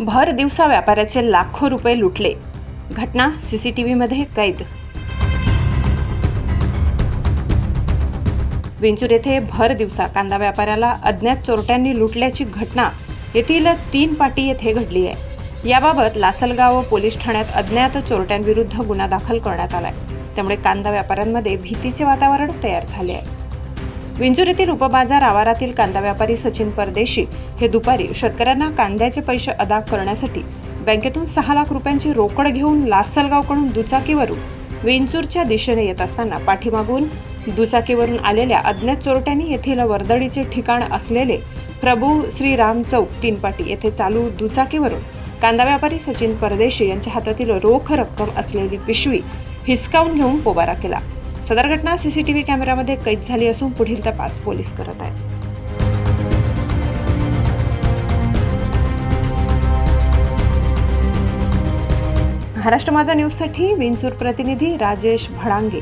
भर दिवसा व्यापाऱ्याचे लाखो रुपये लुटले. घटना सीसीटीव्हीमध्ये कैद. विंचूर येथे भर दिवसा कांदा व्यापाऱ्याला अज्ञात चोरट्यांनी लुटल्याची घटना. येथील तीन पाटी येथे घडली आहे. याबाबत लासलगाव पोलीस ठाण्यात अज्ञात चोरट्यांविरुद्ध गुन्हा दाखल करण्यात आलाय. त्यामुळे कांदा व्यापाऱ्यांमध्ये भीतीचे वातावरण तयार झाले आहे. विंजूर येथील उपबाजार आवारातील कांदा व्यापारी सचिन परदेशी हे दुपारी शेतकऱ्यांना कांद्याचे पैसे अदा करण्यासाठी बँकेतून सहा लाख रुपयांची रोकड घेऊन लासलगावकडून दुचाकीवरून विंचूरच्या दिशेने येत असताना पाठीमागून दुचाकीवरून आलेल्या अज्ञात चोरट्यांनी येथील वर्दळीचे ठिकाण असलेले प्रभू श्रीराम चौक तीनपाटी येथे चालू दुचाकीवरून कांदा व्यापारी सचिन परदेशी यांच्या हातातील रोख रक्कम असलेली पिशवी हिसकावून घेऊन पोबारा केला. सदर घटना सीसीटीव्ही कॅमेऱ्यामध्ये कैद झाली असून पुढील तपास पोलीस करत आहेत. महाराष्ट्र माझा न्यूजसाठी विंचूर प्रतिनिधी राजेश भडांगे.